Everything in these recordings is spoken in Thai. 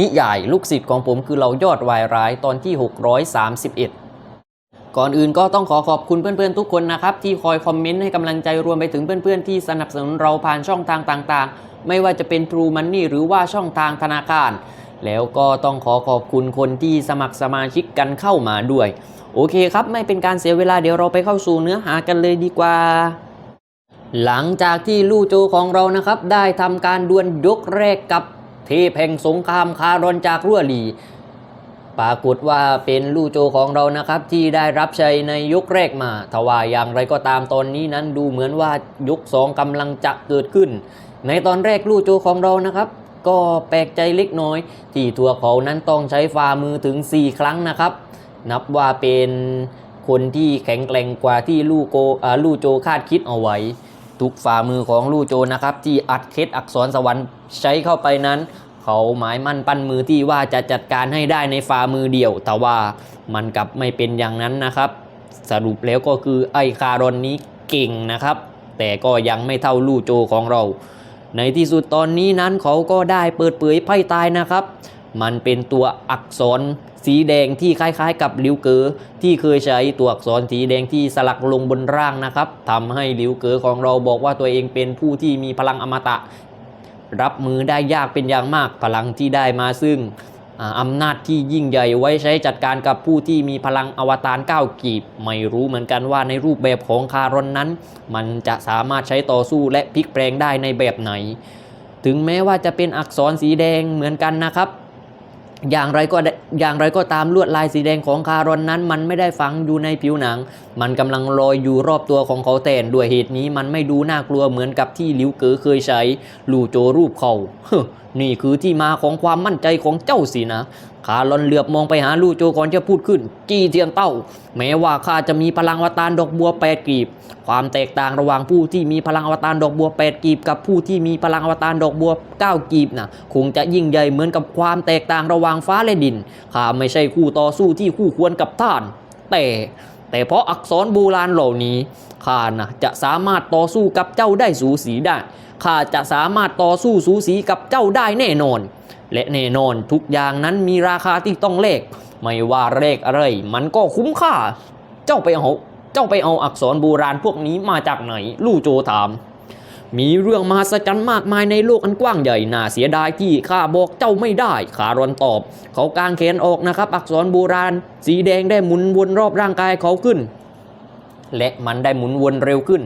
นิยายลูกศิษย์ของผมคือเรายอดวายร้ายตอนที่ 631 ก่อนอื่นก็ต้องขอขอบคุณเพื่อนๆทุกคนนะครับ ที่คอยคอมเมนต์ให้กำลังใจรวมไปถึงเพื่อนๆที่สนับสนุนเราผ่านช่องทางต่างๆ ไม่ว่าจะเป็น True Money หรือว่าช่องทางธนาคาร แล้วก็ต้องขอขอบคุณคนที่สมัครสมาชิกกันเข้ามาด้วย โอเคครับ ไม่เป็นการเสียเวลาเดี๋ยวเราไปเข้าสู่เนื้อหากันเลยดีกว่าหลังจากที่ลู่โจของเรานะครับ ได้ทำการดวลยกแรกกับ เทพแห่งสงครามคารอนจากรั่วหลีปรากฏว่าเป็นลู่โจของเรานะครับที่ได้รับชัยในยกแรกมาทว่าอย่างไรก็ตามตอนนี้นั้นดูเหมือนว่ายกสองกำลังจะเกิดขึ้น ในตอนแรกลู่โจของเรานะครับ ก็แปลกใจเล็กน้อย ที่ตัวเขานั้นต้องใช้ฝ่ามือถึง 4 ครั้งนะครับ นับว่าเป็นคนที่แข็งแกร่งกว่าที่ลู่โกลู่โจคาดคิดเอาไว้ ทุกฝ่ามือของลู่โจนะครับ ที่อัดเคสอักษรสวรรค์ใช้เข้าไปนั้น เขาหมายมั่นปั้นมือที่ว่าจะจัดการให้ได้ในฝ่ามือเดียว แต่ว่ามันกลับไม่เป็นอย่างนั้นนะครับ สรุปแล้วก็คือไอคารอนนี้เก่งนะครับ แต่ก็ยังไม่เท่าลู่โจของเรา ในที่สุดตอนนี้นั้นเขาก็ได้เปิดเผยไพ่ตายนะครับ มันเป็นตัวอักษร สีแดงที่คล้ายๆ กับลิวเกอที่เคยใช้ตัวอักษรสีแดงที่สลักลงบนร่างนะครับทำให้ลิวเกอของเราบอกว่าตัวเองเป็นผู้ที่มีพลังอมตะ รับมือได้ยากเป็นอย่างมากพลังที่ได้มาซึ่งอ่าอำนาจที่ยิ่งใหญ่ไว้ใช้จัดการกับผู้ที่มีพลังอวตารก้าวกีบ ไม่รู้เหมือนกันว่าในรูปแบบของคารอนนั้น มันจะสามารถใช้ต่อสู้และพลิกแปลงได้ในแบบไหน ถึงแม้ว่าจะเป็นอักษรสีแดงเหมือนกันนะครับ อย่างไรก็อย่างไรก็ตามลวดลายสีแดงของคารอนนั้น มันไม่ได้ฝังอยู่ในผิวหนัง มันกำลังลอยอยู่รอบตัวของเขาแต่ด้วยเหตุนี้มันไม่ดูน่ากลัวเหมือนกับที่หลิวเก๋อเคยใช้ ลู่โจรูปเขานี่คือที่มาของความมั่นใจของเจ้าสินะ คารอนเหลือบมองไปหาลู่โจก่อนจะพูดขึ้น จี้เทียนเต้า แม้ว่าข้าจะมีพลังอวตารดอกบัวแปดกลีบ ความแตกต่างระหว่างผู้ที่มีพลังอวตารดอกบัวแปดกีบ กับผู้ที่มีพลังอวตารดอกบัวเก้ากีบนะคงจะยิ่งใหญ่เหมือนกับความแตกต่างระหว่างฟ้าและดินข้าไม่ใช่คู่ต่อสู้ที่คู่ควรกับท่าน แต่แต่เพราะอักษรโบราณเหล่านี้ข้านะจะสามารถต่อสู้กับเจ้าได้สูสีได้ ข้าจะสามารถต่อสู้สูสีกับเจ้าได้แน่นอน และแน่นอนทุกอย่างนั้นมีราคาที่ต้องเลข ไม่ว่าเลขอะไร มันก็คุ้มค่า เจ้าไปเอาเจ้าไปเอาอักษรโบราณพวกนี้มาจากไหน ลู่โจถาม มีเรื่องมหัศจรรย์มากมายในโลกอันกว้างใหญ่น่าเสียดายที่ข้าบอกเจ้าไม่ได้คารอนตอบ เขากางแขนออกนะครับ อักษรโบราณ สีแดงได้หมุนวนรอบร่างกายเขาขึ้น และมันได้หมุนวนเร็วขึ้น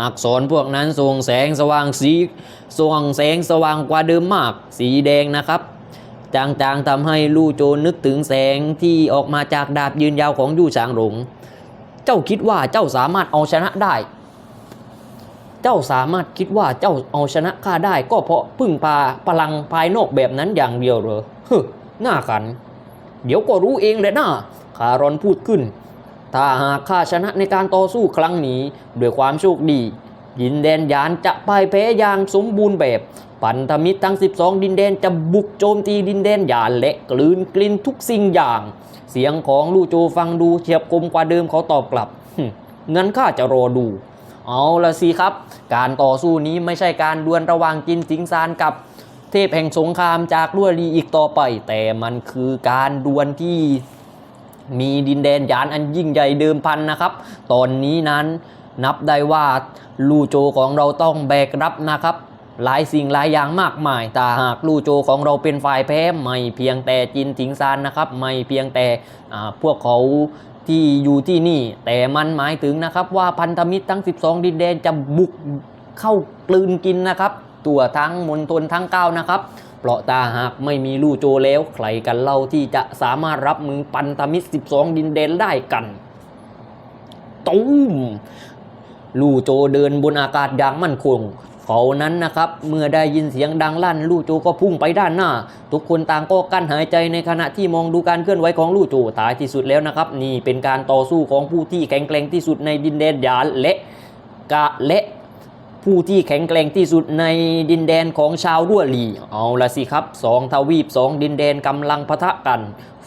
อักษรพวกนั้นส่งแสงสว่างสีส่องแสงสว่างกว่าเดิมมาก สีแดงนะครับ จางๆทำให้ลู่โจนึกถึงแสงที่ออกมาจากดาบยืนยาวของยู่ฉางหลง เจ้าคิดว่าเจ้าสามารถเอาชนะได้ เจ้าสามารถคิดว่าเจ้าเอาชนะข้าได้ ก็เพราะพึ่งพาพลังภายนอกแบบนั้นอย่างเดียวเหรอฮึหน้าขัน เดี๋ยวก็รู้เองแหละนะคารอนพูดขึ้น ถ้าหากข้าชนะในการต่อสู้ครั้งนี้ด้วยความโชคดีดินแดนยานจะพ่ายแพ้อย่างสมบูรณ์แบบ พันธมิตรทั้ง 12 ดินแดนจะบุกโจมตีดินแดนยานและกลืนกลินทุกสิ่งอย่าง เสียงของลู่โจฟังดูเฉียบคมกว่าเดิมเขาตอบกลับหึงั้นข้าจะรอดู เอาละสิครับ การต่อสู้นี้ไม่ใช่การดวลระหว่างจินสิงซานกับ เทพแห่งสงครามจากลั่วลีอีกต่อไป แต่มันคือการดวลที่ มีดินแดนยานอันยิ่งใหญ่เดิมพันนะครับ ตอนนี้นั้นนับได้ว่าลู่โจของเราต้องแบกรับนะครับ หลายสิ่งหลายอย่างมากมายแต่หากลู่โจของเราเป็นฝ่ายแพ้ไม่เพียงแต่จินถิงซานนะครับ ไม่เพียงแต่พวกเขาที่อยู่ที่นี่ แต่มันหมายถึงนะครับว่าพันธมิตรทั้ง 12 ดินแดนจะบุกเข้ากลืนกินนะครับ ตัวทั้งมณฑลทั้ง9นะครับ เพราะตาหากไม่มีลู่โจแล้วใครกันเล่าที่จะสามารถรับมือพันธมิตร 12 ดินแดนได้กันตูมลู่โจเดินบนอากาศอย่างมั่นคงเขานั้นนะครับเมื่อได้ยินเสียงดังลั่นลู่โจก็พุ่งไปด้านหน้า ทุกคนต่างก็กั้นหายใจในขณะที่มองดูการเคลื่อนไหวของลู่โจท้ายที่สุดแล้วนะครับ นี่เป็นการต่อสู้ของผู้ที่แข็งแกร่งที่สุดในดินแดนยานและกะและ ผู้ที่แข็งแกร่งที่สุดในดินแดนของชาวรั่วหลี เอาละสิครับสองทวีปสองดินแดนกำลังปะทะกัน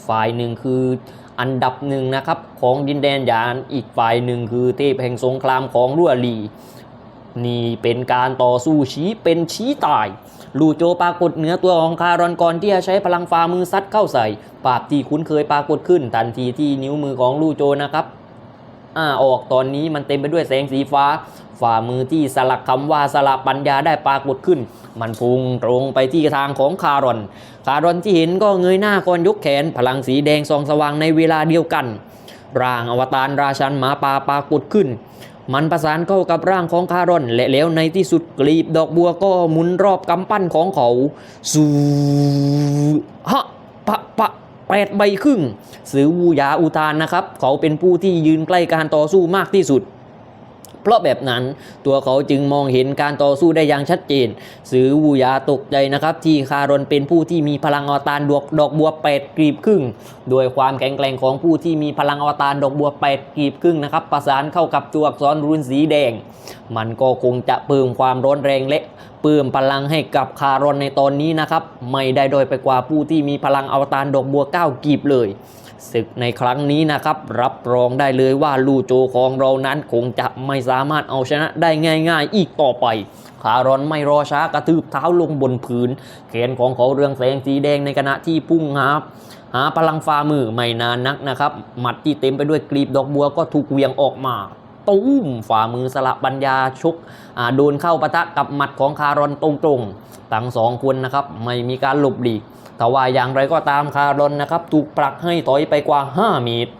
ฝ่ายหนึ่งคืออันดับหนึ่งนะครับของดินแดนยานอีกฝ่ายหนึ่งคือเทพแห่งสงครามของรั่วหลีนี่เป็นการต่อสู้ชี้เป็นชี้ตาย ลูโจปรากฏเหนือตัวของคารอนก่อนที่จะใช้พลังฝ่ามือซัดเข้าใส่ภาพที่คุ้นเคยปรากฏขึ้น ทันทีที่นิ้วมือของลูโจนะครับอ่าออกตอนนี้มันเต็มไปด้วยแสงสีฟ้า ฝ่ามือที่สลักคำว่าสลับปัญญาได้ปรากฏขึ้น มันพุ่งตรงไปที่ทางของคารอน คารอนที่เห็นก็เงยหน้าก่อนยกแขน พลังสีแดงส่องสว่างในเวลาเดียวกัน ร่างอวตารราชันหมาป่าปรากฏขึ้น มันประสานเข้ากับร่างของคารอน และแล้วในที่สุดกลีบดอกบัวก็หมุนรอบกำปั้นของเขาสูฮะปะปะแปดใบครึ่งสือวูยาอุทานนะครับ เขาเป็นผู้ที่ยืนใกล้การต่อสู้มากที่สุด เพราะแบบนั้นตัวเขาจึงมองเห็นการต่อสู้ได้อย่างชัดเจน สือวูยาตกใจนะครับ ที่คารอนเป็นผู้ที่มีพลังอวตารดอกดอกบัวแปดกลีบครึ่ง โดยความแข็งแกร่งของผู้ที่มีพลังอวตารดอกบัวแปดกลีบครึ่งนะครับประสานเข้ากับตัวอักษรรุนสีแดง มันก็คงจะเพิ่มความร้อนแรงและเพิ่มพลังให้กับคารอนในตอนนี้นะครับ ไม่ได้โดยไปกว่าผู้ที่มีพลังอวตารดอกบัวเก้ากีบเลย ศึกในครั้งนี้นะครับ รับรองได้เลยว่าลูโจของเรานั้นคงจะไม่สามารถเอาชนะได้ง่ายๆ อีกต่อไปคารอนไม่รอช้ากระทืบเท้าลงบนพื้นแขนของเขาเรืองแสงสีแดงในขณะที่พุ่งหาหาพลังฝ่ามือไม่นานนักนะครับหมัดที่เต็มไปด้วยกลีบดอกบัวก็ถูกเวียงออกมาตุ้มฝ่ามือสละปัญญาชกโดนเข้าปะทะกับหมัดของคารอนตรงๆทั้งสองคนนะครับ ไม่มีการหลบหลีก แต่ว่าอย่างไรก็ตามคารอนนะครับ ถูกปลักให้ถอยไปกว่า 5 เมตร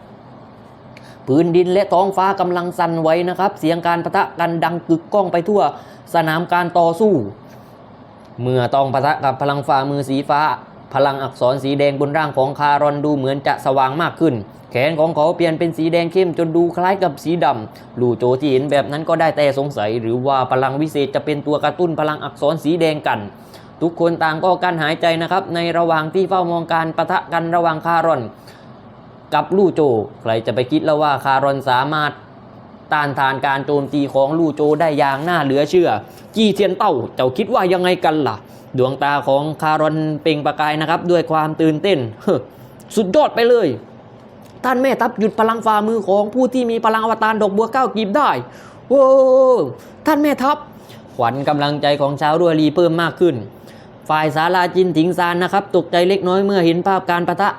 พื้นดินและท้องฟ้ากำลังสั่นไหวนะครับ เสียงการปะทะกันดังกึกก้องไปทั่วสนามการต่อสู้ เมื่อต้องปะทะกับพลังฝ่ามือสีฟ้า พลังอักษรสีแดงบนร่างของคารอนดูเหมือนจะสว่างมากขึ้น แขนของเขาเปลี่ยนเป็นสีแดงเข้มจนดูคล้ายกับสีดำลูโจที่เห็นแบบนั้นก็ได้แต่สงสัย หรือว่าพลังวิเศษจะเป็นตัวกระตุ้นพลังอักษรสีแดงกัน ทุกคนต่างก็กั้นหายใจนะครับ ในระหว่างที่เฝ้ามองการปะทะกันระหว่างคารอน กับลู่โจ ใครจะไปคิดแล้วว่าคารอนสามารถต้านทานการโจมตีของลู่โจได้อย่างน่าเหลือเชื่อ จี้เทียนเต้าเจ้าคิดว่ายังไงกันล่ะ ดวงตาของคารอนเปล่งประกายนะครับ ด้วยความตื่นเต้นสุดยอดไปเลย ท่านแม่ทัพหยุดพลังฝ่ามือของผู้ที่มีพลังอวตารดอกบัวเก้ากีบได้โอ้ท่านแม่ทัพขวัญกำลังใจของชาวรัวลีเพิ่มมากขึ้น ฝ่ายสาลาจินถิงซานนะครับ ตกใจเล็กน้อยเมื่อเห็นภาพการประทะ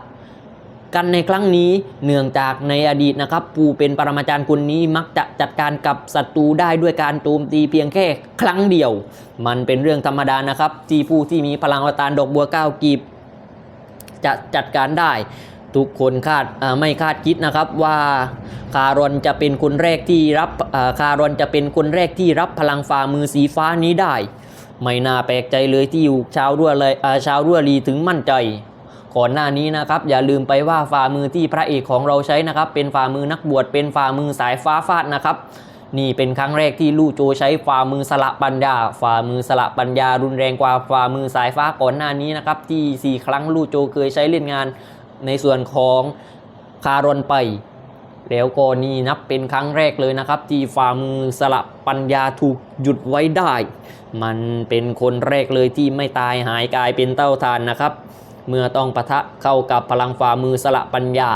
กันในครั้งนี้เนื่องจากในอดีตนะครับผู้เป็นปรมาจารย์คนนี้มักจะจัดการกับศัตรูได้ด้วยการโจมตีเพียงแค่ครั้งเดียว มันเป็นเรื่องธรรมดานะครับ ที่ผู้ที่มีพลังอวตารดอกบัวก้ากีบจะจัดการได้ ทุกคนคาดไม่คาดคิดนะครับว่าคารอนจะเป็นคนแรกที่รับคารอนจะเป็นคนแรกที่รับพลังฝ่ามือสีฟ้านี้ได้ ไม่น่าแปลกใจเลยที่อยู่ชาวรั่วเลยอาชาวรั่วลีถึงมั่นใจก่อนหน้านี้นะครับอย่าลืมไปว่าฝ่ามือที่พระเอกของเราใช้นะครับ เป็นฝ่ามือนักบวชเป็นฝ่ามือสายฟ้าฟาดนะครับ นี่เป็นครั้งแรกที่ลู่โจใช้ฝ่ามือสละปัญญา ฝ่ามือสละปัญญา รุนแรงกว่าฝ่ามือสายฟ้าก่อนหน้านี้นะครับ ที่ 4 ครั้งลู่โจเคยใช้เล่นงานในส่วนของคารอนไป แล้วก็นี่นับเป็นครั้งแรกเลยนะครับ ที่ฝ่ามือสละปัญญาถูกหยุดไว้ได้ มันเป็นคนแรกเลยที่ไม่ตายหายกลายเป็นเต้าทานนะครับ เมื่อต้องปะทะเข้ากับพลังฝ่ามือสละปัญญา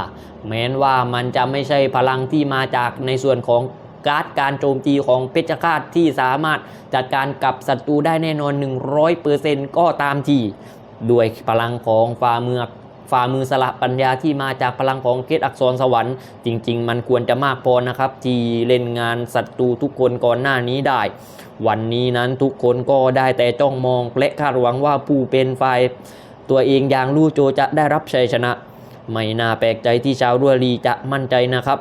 แม้นว่ามันจะไม่ใช่พลังที่มาจากในส่วนของการ์ดการโจมตีของเพชฌฆาตที่สามารถจัดการกับศัตรูได้แน่นอน 100%ก็ตามทีด้วยพลังของฝ่ามือ ฝ่ามือสละปัญญาที่มาจากพลังของเกตอักษรสวรรค์ จริง ๆ มันควรจะมากพอนะครับ ที่เล่นงานศัตรูทุกคนก่อนหน้านี้ได้ วันนี้นั้นทุกคนก็ได้แต่จ้องมองและคาดหวังว่าผู้เป็นฝ่ายตัวเองอย่างลู่โจจะได้รับชัยชนะ ไม่น่าแปลกใจที่ชาวรัวลีจะมั่นใจนะครับ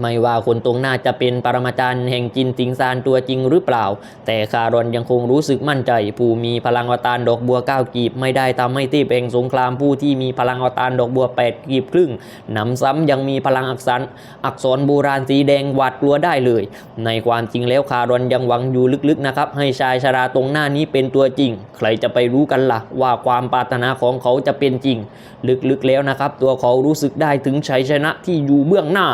ไม่ว่าคนตรงหน้าจะเป็นปรมาจารย์แห่งจินติงซานตัวจริงหรือเปล่า แต่คารอนยังคงรู้สึกมั่นใจ ผู้มีพลังอวตารดอกบัวเก้ากีบไม่ได้ทำให้ที่เป็นสงครามผู้ที่มีพลังอวตารดอกบัวแปดกีบครึ่งหนำซ้ำยังมีพลังอักษรอักษรโบราณสีแดงหวาดกลัวได้เลย ในความจริงแล้วคารอนยังหวังอยู่ลึกๆนะครับให้ชายชราตรงหน้านี้เป็นตัวจริง ใครจะไปรู้กันล่ะว่าความปรารถนาของเขาจะเป็นจริง ลึกๆแล้วนะครับ ตัวเขารู้สึกได้ถึงชัยชนะที่อยู่เบื้องหน้า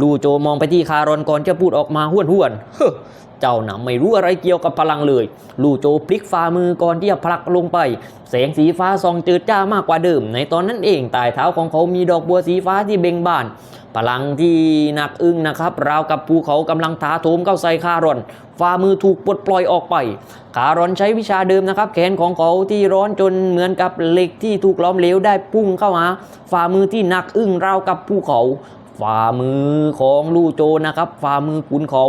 ลูโจมองไปที่คารอนก่อนจะพูดออกมาห้วนห้วนเฮ้อเจ้าหน่ะไม่รู้อะไรเกี่ยวกับพลังเลย ลูโจพลิกฝ่ามือก่อนที่จะผลักลงไป แสงสีฟ้าส่องจืดจ้ามากกว่าเดิม ในตอนนั้นเองใต้เท้าของเขามีดอกบัวสีฟ้าที่เบ่งบานพลังที่หนักอึ้งนะครับราวกับภูเขากำลังถาโถมเข้าใส่คารอนฝ่ามือถูกปลดปล่อยออกไป คารอนใช้วิชาเดิมนะครับ แขนของเขาที่ร้อนจนเหมือนกับเหล็กที่ถูกล้อมเหลวได้พุ่งเข้าหาฝ่ามือที่หนักอึ้งราวกับภูเขา ฝ่ามือของลู่โจนะครับ ฝ่ามือขุนเขา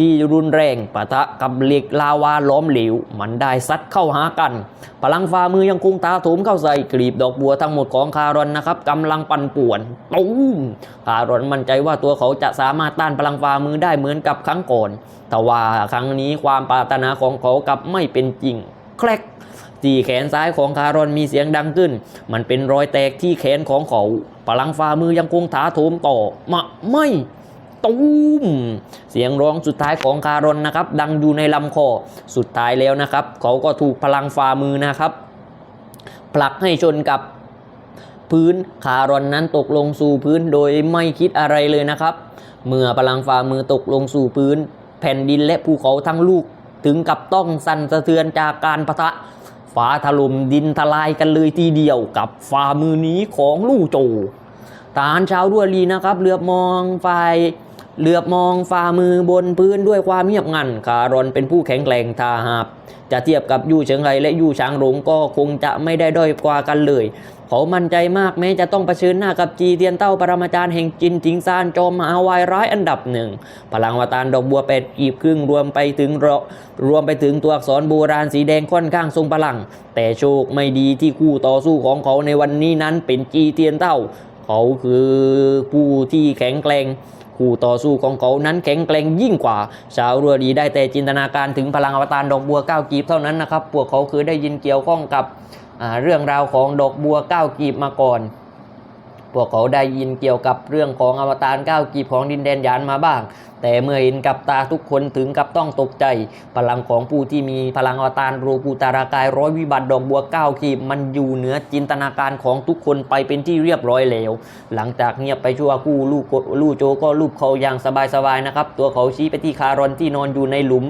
ที่รุนแรงปะทะกับเหล็กลาวาล้อมเหลว มันได้ซัดเข้าหากัน พลังฝ่ามือยังคงตาโถมเข้าใส่กลีบดอกบัวทั้งหมดของคารอนนะครับกำลังปั่นป่วนตุ้มคารอนมั่นใจว่าตัวเขาจะสามารถต้านพลังฝ่ามือได้เหมือนกับครั้งก่อน แต่ว่าครั้งนี้ความปรารถนาของเขากลับไม่เป็นจริง แคลก ที่แขนซ้ายของคารอนมีเสียงดังขึ้น มันเป็นรอยแตกที่แขนของเขาพลังฝ่ามือยังคงถาโถมต่อมาไม่ตูมเสียงร้องสุดท้ายของคารอนนะครับ ดังอยู่ในลำคอสุดท้ายแล้วนะครับ เขาก็ถูกพลังฝ่ามือนะครับผลักให้ชนกับพื้นคารอนนั้นตกลงสู่พื้นโดยไม่คิดอะไรเลยนะครับ เมื่อพลังฝ่ามือตกลงสู่พื้น แผ่นดินและภูเขาทั้งลูกถึงกับต้องสั่นสะเทือนจากการปะทะ ฟ้าถล่มดินทลายกันเลยทีเดียวกับฝ่ามือนี้ของลู่โจทหารชาวด้วลีนะครับเหลือบมองฝ่ายเหลือบมองฝ่ามือบนพื้นด้วยความเงียบงันคารอนเป็นผู้แข็งแกร่งทาหาบจะเทียบกับยู่เฉิงไรและยู่ช้างหลงก็คงจะไม่ได้ด้อยกว่ากันเลย เขามั่นใจมากแม้จะต้องเผชิญหน้ากับจีเตียนเต้าปรมาจารย์แห่งจินทิงซานจอมมหาวายร้ายอันดับหนึ่ง พลังวตารดอกบัวแปดกีบครึ่งรวมไปถึงรรวมไปถึงตัวอักษรโบราณสีแดงค่อนข้างทรงพลัง แต่โชคไม่ดีที่คู่ต่อสู้ของเขาในวันนี้นั้นเป็นจีเตียนเต้า เขาคือผู้ที่แข็งแกร่งคู่ต่อสู้ของเขานั้นแข็งแกร่งยิ่งกว่า ชาวรือดีได้แต่จินตนาการถึงพลังอวตารดอกบัวเก้ากีบเท่านั้นนะครับ พวกเขาคือได้ยินเกี่ยวข้องกับ เรื่องราวของดอกบัวก้ากีบมาก่อน พวกเขาได้ยินเกี่ยวกับเรื่องของอวตารก้ากีบของดินแดนยานมาบ้าง แต่เมื่อเห็นกับตาทุกคนถึงกับต้องตกใจ พลังของผู้ที่มีพลังอวตารรูปูตารากายร้อยวิบัติดอกบัวก้ากีบมันอยู่เหนือจินตนาการของทุกคนไปเป็นที่เรียบร้อยแล้ว หลังจากเงียบไปชั่วครู่ลูกลูกโจก็ลูบเขาอย่างสบายๆนะครับ ตัวเขาชี้ไปที่คารอนที่นอนอยู่ในหลุม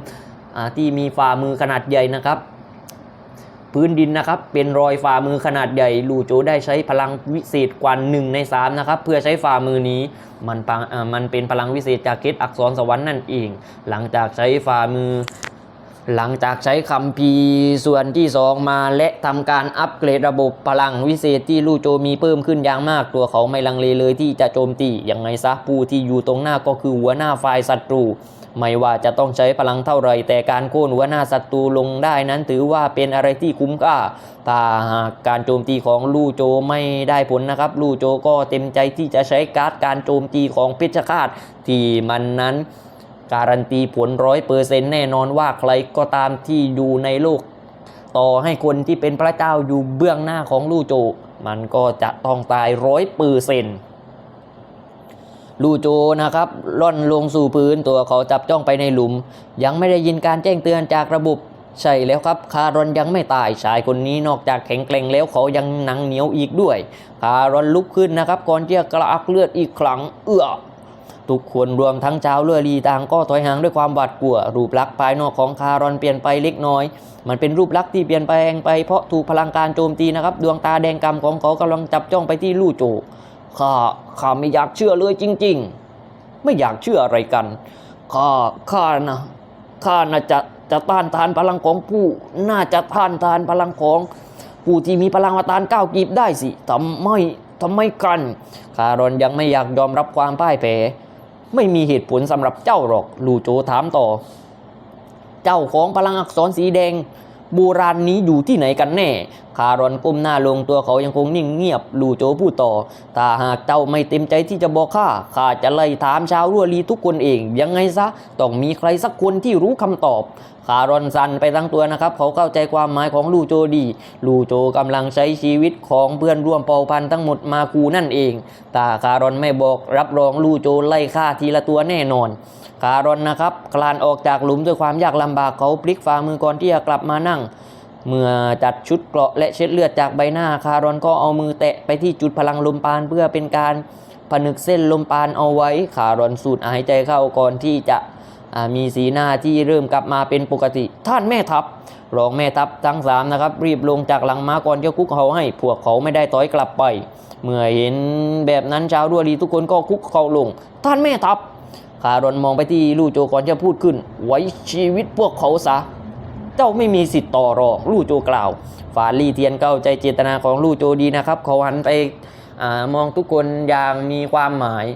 ที่มีฝ่ามือขนาดใหญ่นะครับ พื้นดินนะครับ เป็นรอยฝ่ามือขนาดใหญ่ ลูโจได้ใช้พลังวิเศษกว่าหนึ่งในสามนะครับ เพื่อใช้ฝ่ามือนี้ มันปังอ่ามันเป็นพลังวิเศษจากเคสอักษรสวรรค์นั่นเอง หลังจากใช้ฝ่ามือ หลังจากใช้คำพีส่วนที่ 2 มาและทำการอัปเกรดระบบพลังวิเศษที่ลู่โจมีเพิ่มขึ้นอย่างมากตัวเขาไม่ลังเลเลยที่จะโจมตียังไงซะผู้ที่อยู่ตรงหน้าก็คือหัวหน้าฝ่ายศัตรู ไม่ว่าจะต้องใช้พลังเท่าไรแต่การโค่นหัวหน้าศัตรูลงได้นั้นถือว่าเป็นอะไรที่คุ้มค่าถ้าหากการโจมตีของลู่โจไม่ได้ผลนะครับ ลู่โจก็เต็มใจที่จะใช้การ์ดการโจมตีของเพชฌฆาตที่มันนั้น การันตีผลร้อยเปอร์เซ็นต์แน่นอนว่าใครก็ตามที่อยู่ในโลก ต่อให้คนที่เป็นพระเจ้าอยู่เบื้องหน้าของลู่โจ มันก็จะต้องตายร้อยเปอร์เซ็นต์ลู่โจนะครับล่อนลงสู่พื้นตัวเขาจับจ้องไปในหลุม ยังไม่ได้ยินการแจ้งเตือนจากระบบใช่แล้วครับ คารอนยังไม่ตายชายคนนี้นอกจากแข็งแกร่งแล้วเขายังหนังเหนียวอีกด้วย คารอนลุกขึ้นนะครับ ก่อนที่จะกระอักเลือดอีกครั้ง เอื้อ ทุกคนรวมทั้งชาวเรือรีต่างก็ถอยห่างด้วยความหวาดกลัว รูปลักษณ์ภายนอกของคารอนเปลี่ยนไปเล็กน้อย มันเป็นรูปลักษณ์ที่เปลี่ยนแปลงไปเพราะถูกพลังการโจมตีนะครับ ดวงตาแดงกำของเขากำลังจับจ้องไปที่ลู่โจข้าข้าไม่อยากเชื่อเลยจริง ๆ ไม่อยากเชื่ออะไรกันข้าข้านะข้าน่าจะจะต้านทานพลังของผู้ น่าจะต้านทานพลังของ ผู้ที่มีพลังอวตารก้าวกีบได้สิทำไมทำไมกันคารอนยังไม่อยากยอมรับความพ่ายแพ้ ไม่มีเหตุผลสำหรับเจ้าหรอก ลูโจถามต่อ เจ้าของพลังอักษรสีแดง โบราณนี้อยู่ที่ไหนกันแน่ คารอนก้มหน้าลงตัวเขายังคงนิ่งเงียบ ลูโจพูดต่อ ถ้าหากเจ้าไม่เต็มใจที่จะบอกข้า ข้าจะไล่ถามชาวรัวลีทุกคนเอง ยังไงซะ ต้องมีใครสักคนที่รู้คำตอบ คารอนสันไปทั้งตัวนะครับ เขาเข้าใจความหมายของลูโจดี ลูโจกำลังใช้ชีวิตของเพื่อนร่วมเผ่าพันธุ์ทั้งหมดมาคูนั่นเอง แต่คารอนไม่บอกรับรองลูโจไล่ฆ่าทีละตัวแน่นอน คารอนนะครับ คลานออกจากหลุมด้วยความยากลำบากเขาพลิกฝ่ามือก่อนที่จะกลับมานั่ง เมื่อจัดชุดเกราะและเช็ดเลือดจากใบหน้า คารอนก็เอามือแตะไปที่จุดพลังลมปานเพื่อเป็นการผนึกเส้นลมปานเอาไว้ คารอนสูดหายใจเข้าก่อนที่จะมีสีหน้าที่เริ่มกลับมาเป็นปกติ ท่านแม่ทัพรองแม่ทัพทั้งสามนะครับ รีบลงจากหลังม้าก่อนจะคุกเขาให้ พวกเขาไม่ได้ต้อยกลับไป เมื่อเห็นแบบนั้นชาวดัวดีทุกคนก็คุกเขาลง ท่านแม่ทัพ คารอนมองไปที่ลู่โจก่อนจะพูดขึ้น ไว้ชีวิตพวกเขาซะ เจ้าไม่มีสิทธิ์ต่อรองลู่โจกล่าว ฟาลี่เทียนเข้าใจเจตนาของลู่โจดีนะครับ เขาหันไปอมองทุกคนอย่างมีความหมาย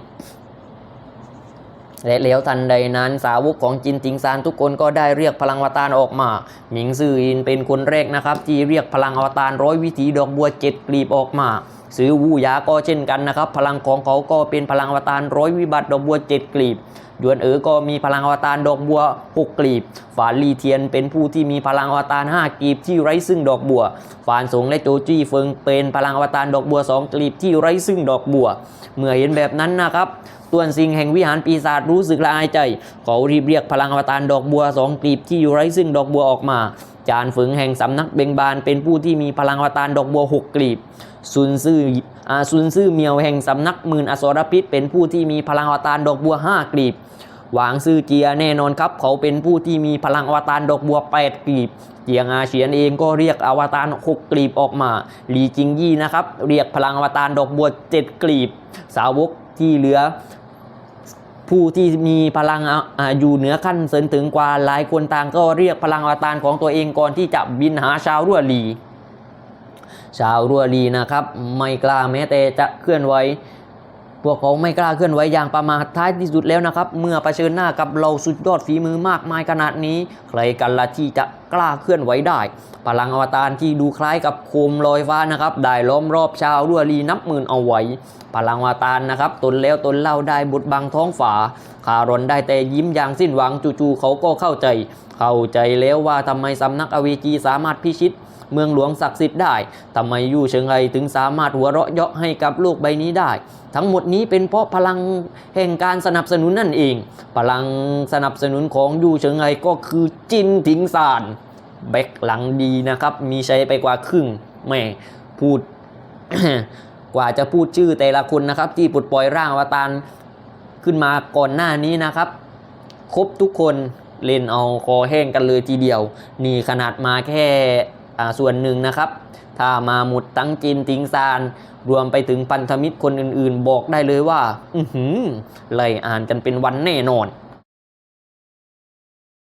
และแล้วทันใดนั้นสาวกของจินติงซานทุกคนก็ได้เรียกพลังอวตารออกมา หมิงซื่ออินเป็นคนแรกนะครับ ที่เรียกพลังอวตารร้อยวิถีดอกบัวเจ็ดกลีบออกมา ซื้อวูยาก็เช่นกันนะครับ พลังของเขาก็เป็นพลังอวตารร้อยวิบัติดอกบัวเจ็ดกลีบยวนเอ๋อก็มีพลังอวตารดอกบัวหกกลีบ ฝานลีเทียนเป็นผู้ที่มีพลังอวตารห้ากลีบที่ไร้ซึ่งดอกบัว ฝานสงและโจจี้เฟิงเป็นพลังอวตารดอกบัวสองกลีบที่ไร้ซึ่งดอกบัว เมื่อเห็นแบบนั้นนะครับตัวนสิงแห่งวิหารปีศาจรู้สึกละอายใจ เขารีบเรียกพลังอวตารดอกบัวสองกลีบที่อยู่ไร้ซึ่งดอกบัวออกมา จานฝึงแห่งสำนักเบงบานเป็นผู้ที่มีพลังอวตารดอกบัวหกกลีบ ซุนซื่ออาซุนซื่อเมียวแห่งสำนักหมื่นอสรพิษ เป็นผู้ที่มีพลังอวตารดอกบัวห้ากลีบ หวางซื่อเจียแน่นอนครับ เขาเป็นผู้ที่มีพลังอวตารดอกบัวแปดกลีบเจียงอาเฉียนเองก็เรียกอวตารหกกลีบออกมาหลีจิงยี่นะครับ เรียกพลังอวตารดอกบัวเจ็ดกลีบ สาวกที่เหลือผู้ที่มีพลังอะอ่าอยู่เหนือขั้นเสริญถึงกว่าหลายคนต่างก็เรียกพลังอวตารของตัวเองก่อนที่จะบินหาชาวรั่วหลี ชาวรั่วลีนะครับ ไม่กล้าแม้แต่จะเคลื่อนไหวพวกเขาไม่กล้าเคลื่อนไหวอย่างประมาทท้ายที่สุดแล้วนะครับ เมื่อเผชิญหน้ากับเราสุดยอดฝีมือมากมายขนาดนี้ ใครกันละที่จะกล้าเคลื่อนไหวได้ พลังอวตารที่ดูคล้ายกับโคมลอยฟ้านะครับได้ล้อมรอบชาวรั่วลีนับหมื่นเอาไว้ พลังอวตารนะครับตนแล้วตนเล่าได้บดบังท้องฝาคารอนได้แต่ยิ้มอย่างสิ้นหวังจู่ๆเขาก็เข้าใจ เข้าใจแล้วว่าทำไมสำนักอเวจีสามารถพิชิต เมืองหลวงศักดิ์สิทธิ์ได้ทำไมยู่เชิงไอถึงสามารถหัวเราะเยาะให้กับโลกใบนี้ได้ ทั้งหมดนี้เป็นเพราะพลังแห่งการสนับสนุนนั่นเอง พลังสนับสนุนของยู่เชิงไอก็คือจินถิงซานแบ็คหลังดีนะครับ มีใช้ไปกว่าครึ่งแม่พูดกว่าจะพูดชื่อแต่ละคนนะครับ ที่ปลดปล่อยร่างอวตารขึ้นมาก่อนหน้านี้นะครับ ครบทุกคนเล่นเอาคอแห้งกันเลยทีเดียว นี่ขนาดมาแค่ ส่วนหนึ่งนะครับ ถ้ามาหมุดตั้งจินติงซานรวมไปถึงพันธมิตรคนอื่นๆ บอกได้เลยว่า อือหือไล่อ่านกันเป็นวันแน่นอน